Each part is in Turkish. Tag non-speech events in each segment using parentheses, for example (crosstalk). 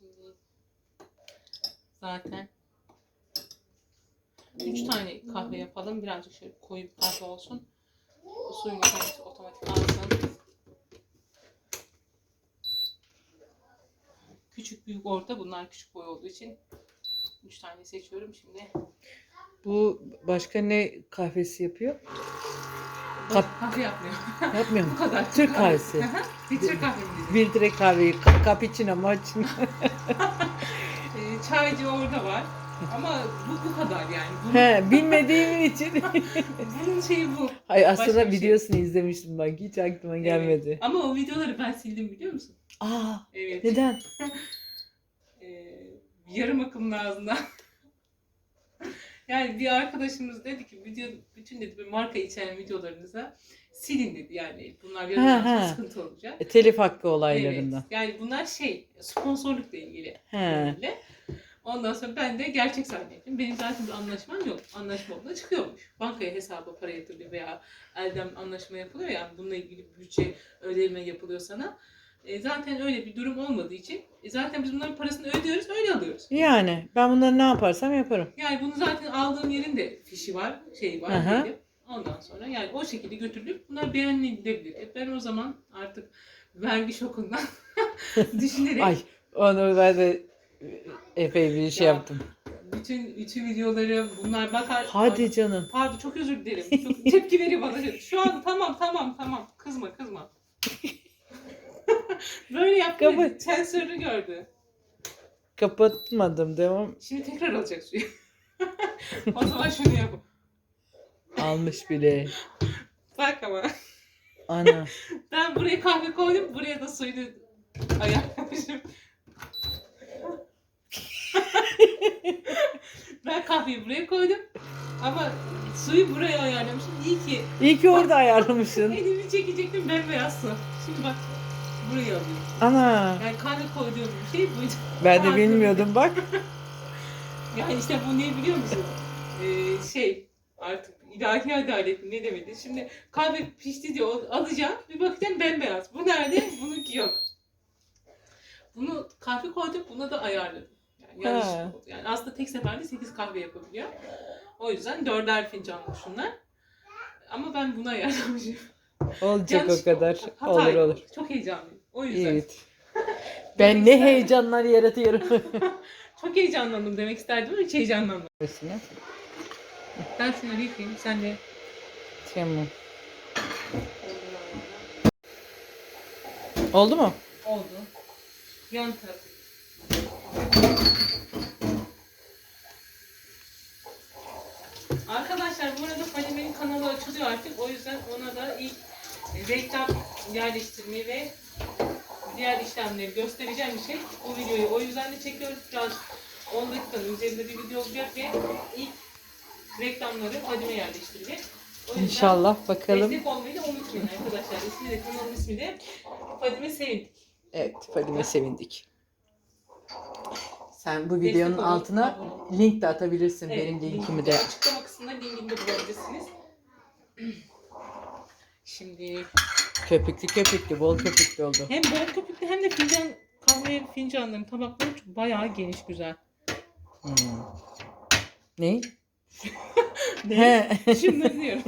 Şimdi zaten üç tane kahve yapalım. Birazcık şöyle koyu bir kahve olsun. Suyun kendisi otomatik alsın. Küçük, büyük, orta. Bunlar küçük boy olduğu için üç tane seçiyorum şimdi. Bu başka ne kahvesi yapıyor? Kap- Kahve yapmıyor. Yapmıyor (laughs) Bu mu? kadar. Türk kahvesi. Filtre kahve mi? Bir direkt kahveyi ka- cappuccino maçın. (laughs) Ee, çaycı orada var. Ama bu bu kadar yani. Bunun, He, bilmediğim (laughs) için. bunun şeyi bu. Ay Başka aslında bir şey. videosunu izlemiştim bak hiç aklıma gelmedi. Evet. Ama o videoları ben sildim biliyor musun? Aa, Evet. neden? Ee, yarım akımın ağzından. Yani bir arkadaşımız dedi ki video bütün dedi bir marka içeren videolarınıza silin dedi yani bunlar yarın sıkıntı olacak. E, telif hakkı olaylarından. Evet. Yani bunlar şey sponsorlukla ilgili. He. Böyle. Ondan sonra ben de gerçek zannettim. Benim zaten bir anlaşmam yok. Anlaşma olduğunda çıkıyormuş. Bankaya hesaba para yatırılıyor veya elden anlaşma yapılıyor yani bununla ilgili bütçe ödeme yapılıyor sana. E, zaten öyle bir durum olmadığı için e, zaten biz bunların parasını ödüyoruz öyle alıyoruz. Yani ben bunları ne yaparsam yaparım. Yani bunu zaten aldığım yerin de fişi var, şey var. Aha. dedi. Ondan sonra yani o şekilde götürülüp bunlar beğenilebilir. E, ben o zaman artık vergi şokundan (laughs) düşünerek Ay onu ben de epey bir şey Ya. yaptım. bütün bütün videoları bunlar bakar. Hadi canım. Pardon çok özür dilerim. Çok tepki veriyor bana. Şu an tamam tamam tamam. Kızma kızma. (laughs) Böyle yaptı. Kapat. Sensörü gördü. Kapatmadım devam. Şimdi tekrar alacak suyu. (laughs) o zaman şunu yap. Almış bile. Bak ama. Ana. (laughs) Ben buraya kahve koydum. Buraya da suyunu ayarlamışım. (laughs) ben kahveyi buraya koydum. Ama suyu buraya ayarlamışım. İyi ki İyi ki orada ayarlamışsın. elimi çekecektim bembeyaz su. Şimdi bak buraya alıyorum. Ana. Yani kahve koyduğum bir şey buydu. Ben de bilmiyordum bak. (laughs) Yani işte bu ne biliyor musun? Ee, şey artık ilahi adalet ne demedi. Şimdi kahve pişti diye alacağım. Bir bakacağım bembeyaz. Bu nerede? Bununki yok. Bunu kahve koydum. Buna da ayarladım. Yani, yanlış oldu. yani aslında tek seferde 8 kahve yapabiliyor. O yüzden dörder fincanlı şunlar. Ama ben buna ayarlamışım. Olacak Yanlış o kadar. hata Olur olur. Çok heyecanlıyım. O yüzden. Evet. (laughs) Ben ne heyecanlar yaratıyorum. (laughs) Çok heyecanlandım demek isterdim ama hiç heyecanlanmadım. Ben şunları yıkayayım. Sen de Tamam. Oldu mu? Oldu. Yan taraf. Arkadaşlar bu arada Fadime'nin kanalı açılıyor artık. O yüzden ona da ilk reklam yerleştirmeyi ve diğer işlemleri göstereceğim bir şey. O videoyu o yüzden de çekiyoruz. Biraz 10 dakikanın üzerinde bir video olacak ve ilk reklamları Fadime yerleştirecek. O yüzden İnşallah bakalım. Destek olmayı da unutmayın arkadaşlar. İsmi de kanalın ismi de Fadime Sevindik. Evet, Fadime sevindik. Sen bu Destek videonun olun, altına olun. link de atabilirsin. Evet, Benim linkimi de. Açıklama kısmında linkini de bulabilirsiniz. Şimdi Köpüklü köpüklü, bol köpüklü oldu. hem bol köpüklü hem de fincan kahve fincanların tabakları çok bayağı geniş güzel. Hmm. Ne? (laughs) Ne? Şunları diyorum.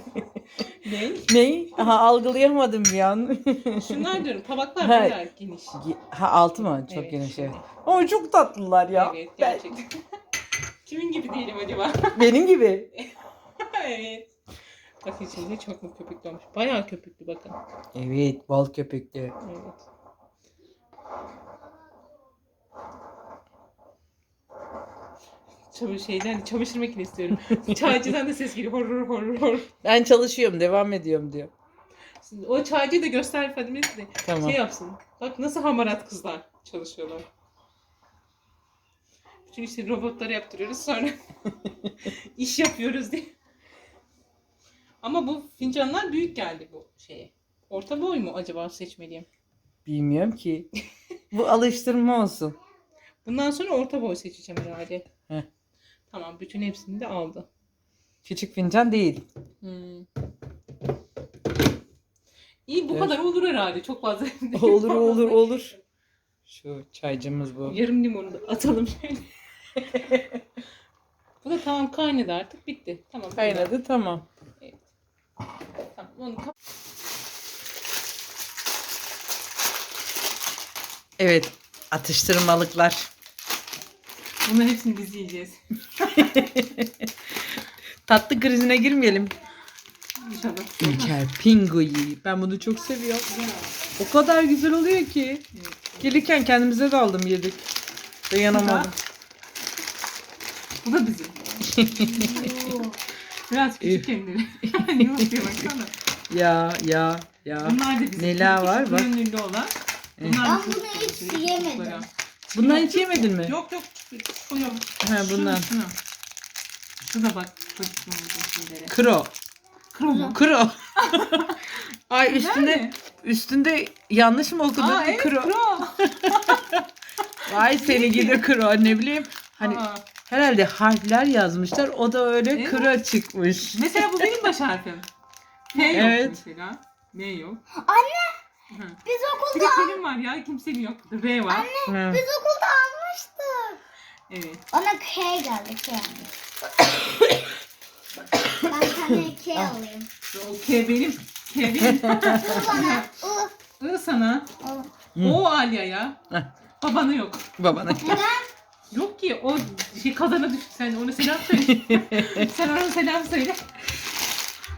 (laughs) ne? ne? Aha algılayamadım bir an. (laughs) Şunlar diyorum tabaklar Ha. bayağı geniş. ha altı mı? Çok Evet, geniş evet. Ama çok tatlılar ya. Evet Ben- gerçekten. Kimin gibi değilim acaba? benim gibi. evet. Bak içinde çok mu köpüklü olmuş. Bayağı köpüklü bakın. Evet, bol köpüklü. Evet. Çamaşır şeyden çamaşır makinesi istiyorum. (laughs) Çaycıdan da ses geliyor. Hor hor hor hor. Ben çalışıyorum, devam ediyorum diyor. Şimdi o çaycıyı da göster Fadime'si de Tamam. şey yapsın. Bak nasıl hamarat kızlar çalışıyorlar. Bütün işte robotlara yaptırıyoruz sonra (laughs) iş yapıyoruz diye. Ama bu fincanlar büyük geldi bu şeye. Orta boy mu acaba seçmeliyim? Bilmiyorum ki. (laughs) Bu alıştırma olsun. Bundan sonra orta boy seçeceğim herhalde. Heh. Tamam bütün hepsini de aldı. Küçük fincan değil. Hmm. İyi bu Evet. kadar olur herhalde. Çok fazla. (laughs) Olur olur olur. Şu çaycımız bu. Yarım limonu da atalım şöyle. (laughs) Bu da tamam kaynadı artık bitti. Tamam. Kaynadı tamam. Tamam, onu kap- Evet. Atıştırmalıklar. Bunların hepsini biz yiyeceğiz. (laughs) Tatlı krizine girmeyelim. İnşallah. İlker Pingu'yu. Ben bunu çok seviyorum. O kadar güzel oluyor ki. Gelirken kendimize de aldım yedik. Dayanamadım. Bu da bizim. (laughs) Biraz küçük kendileri. (laughs) Yumurtaya baksana. Ya ya ya. Bunlar da bizim. Neler var? Bak. Görünürlü olan. Bunlar Ben bunu hiç küçük yemedim. çocuklara. Bundan hiç yemedin mi? Yok yok. Yok. Ha bundan. Şu, şu. Şu da bak. Çocukluğumuzun şeyleri. Kro. Krom. Kro. (laughs) Ay üstünde üstünde yanlış mı okudun? Aa evet kro. krom. (laughs) Vay seni gidi kro ne bileyim. Hani Aa, herhalde harfler yazmışlar. O da öyle Evet. kro çıkmış. Mesela bu benim baş harfim. T yok Evet. mesela. M yok. Anne Hı. biz Bir okulda de var ya kimsenin yok. R var. Ha. biz okulda almıştık. Evet. Bana K geldi K. ben sana (coughs) K Ah. alayım. O K benim. K benim. (laughs) Bu bana. O. I sana. o. Hı. O Alya'ya. Heh. Babana yok. Babana. Neden? Yok ki o şey kazana düştü. Sen ona selam söyle. (laughs) Sen ona selam söyle.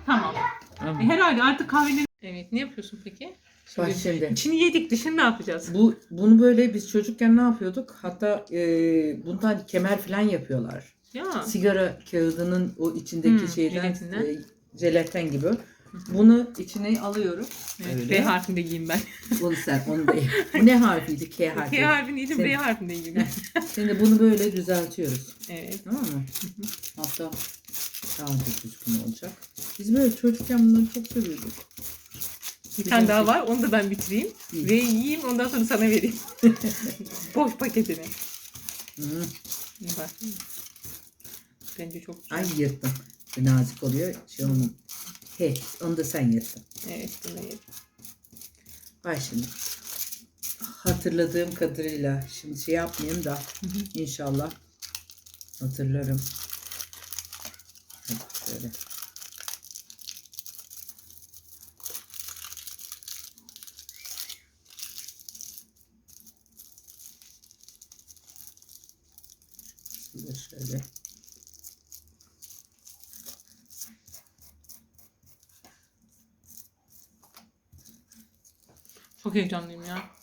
Tamam. E, herhalde artık kahveleri... Evet ne yapıyorsun peki? Bak şimdi. İçini yedik dışını ne yapacağız? Bu bunu böyle biz çocukken ne yapıyorduk? Hatta e, bundan kemer falan yapıyorlar. Ya. Sigara kağıdının o içindeki Hmm, şeyden jelatinden. e, jelaten gibi. Bunu içine alıyorum. Evet, Öyle. B harfinde giyeyim ben. Bunu sen onu da (laughs) Bu ne harfiydi? K harfi. K harfini yedim B harfinde giyeyim ben. Şimdi bunu böyle düzeltiyoruz. Evet. Tamam mı? Hatta daha da düzgün olacak. Biz böyle çocukken bunları çok seviyorduk. Bir tane daha var onu da ben bitireyim. İyi. Ve yiyeyim ondan sonra sana vereyim. (laughs) Boş paketini. Hı. Bak. Bence çok güzel. Ay yırttım. Nazik oluyor. Şey onun. He, onu da sen yırttın. Evet bunu yedim. Bak şimdi. Hatırladığım kadarıyla şimdi şey yapmayayım da inşallah hatırlarım. Şöyle. Şöyle şöyle. Çok heyecanlıyım ya.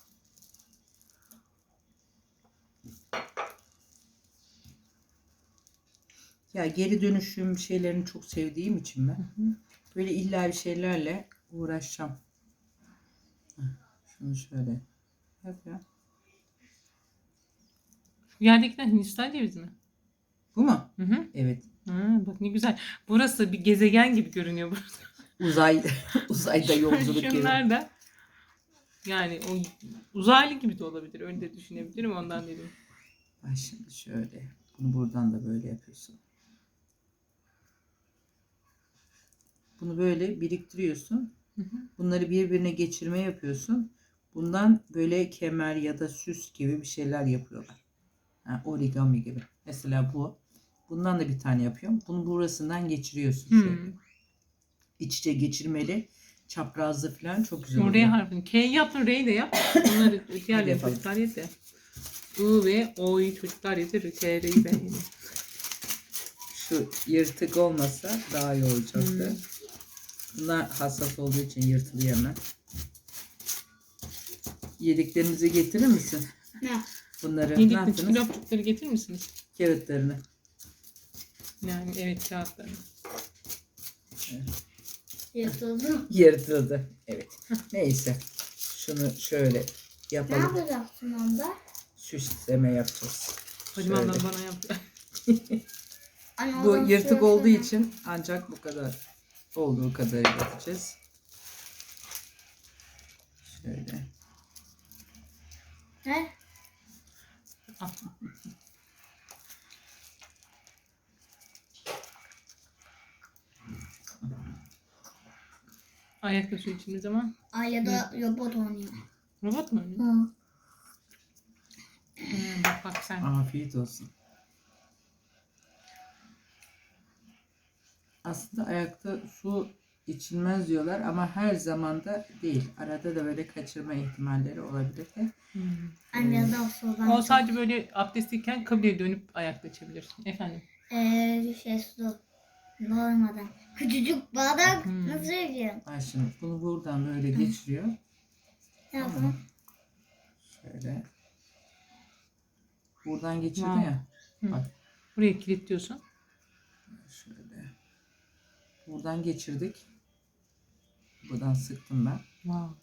Ya geri dönüşüm şeylerini çok sevdiğim için ben böyle illa bir şeylerle uğraşacağım. Şunu şöyle yap ya. Şu yerdekiler Hindistan cevizi mi? Bu mu? Hı hı. Evet. Hı, bak ne güzel. Burası bir gezegen gibi görünüyor burası. Uzay (laughs) uzayda yolculuk yeri. Şunlar da. Yani o uzaylı gibi de olabilir. Öyle de düşünebilirim ondan dedim. Bak şimdi şöyle. Bunu buradan da böyle yapıyorsun. Bunu böyle biriktiriyorsun. Hı hı. Bunları birbirine geçirme yapıyorsun. Bundan böyle kemer ya da süs gibi bir şeyler yapıyorlar. Ha, origami gibi. Mesela bu. Bundan da bir tane yapıyorum. Bunu burasından geçiriyorsun. Şöyle. Hmm. İç içe geçirmeli. Çaprazlı falan çok güzel Şu R oluyor. harfini. K yaptın R'yi de yap. Onları (coughs) diğerleri çocuklar yedi. I ve O'yu çocuklar yedi. K, R'yi ben yedim. Şu yırtık olmasa daha iyi olacaktı. Hmm. Bunlar hassas olduğu için yırtılıyor hemen. Yediklerinizi getirir misin? Ne? Bunları ne Yedikli yaptınız? çikolapçukları getirir misiniz? Kağıtlarını. Yani evet kağıtlarını. Yırtıldım. Yırtıldı. Evet. Neyse. Şunu şöyle Ne yapalım. yapacaksın onda? Süsleme yapacağız. Hadi Şöyle. ablam bana yaptı. Anne, Bu yırtık olduğu için ancak bu kadar olduğu kadarıyla yapacağız. Şöyle. (laughs) Ne? Ayakta su içtiğimiz zaman Ailede robot oynuyor. robot mu oynuyor? Hı. Bak sen. Afiyet olsun. Aslında ayakta su içilmez diyorlar ama her zaman da değil. Arada da böyle kaçırma ihtimalleri olabilir de. Hmm. Anne da sudan. O sadece böyle abdestliyken kıbleye dönüp ayakta içebilirsin. Efendim. Ee, şey su. Normadan. Küçücük bardak Hmm. nasıl yapıyorsun? Ay şimdi bunu buradan böyle geçiriyor. Tamam. yapalım? Şöyle. Buradan geçirdi Wow. ya. Hı. Bak Buraya kilitliyorsun. şöyle. Buradan geçirdik. Buradan sıktım ben. Wow.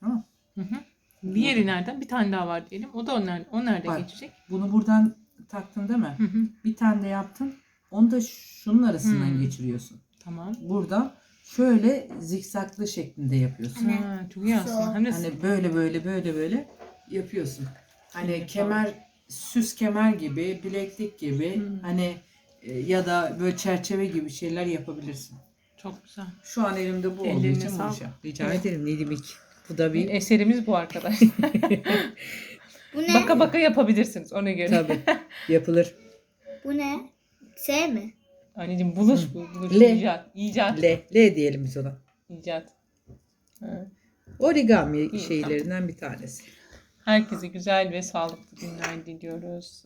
Tamam. Hı hı. Diğeri nereden? Bir tane daha var diyelim. O da o nerede? O nerede Bak. geçecek? Bunu buradan taktın değil mi? Hı hı. Bir tane de yaptın. Onu da şunun arasından Hmm. geçiriyorsun. Tamam. Buradan şöyle zikzaklı şeklinde yapıyorsun. Ha, çok iyi aslında. Hem de Hani böyle böyle böyle böyle yapıyorsun. Hani kemer süs kemer gibi, bileklik gibi Hmm. hani ya da böyle çerçeve gibi şeyler yapabilirsin. çok güzel. Şu an elimde bu olduğu Ellerine için sağlık. bulacağım. Rica Evet. ederim ne demek. Bu da bir Eserimiz bu arkadaş. (laughs) Bu ne? baka baka yapabilirsiniz ona göre. tabii yapılır. (laughs) Bu ne? S mi? Anneciğim buluş bu. Buluş. Le. İcat. İcat. L, L diyelim biz ona. İcat. Ha. Origami İyi, şeylerinden bir tanesi. Herkese güzel ve sağlıklı günler diliyoruz.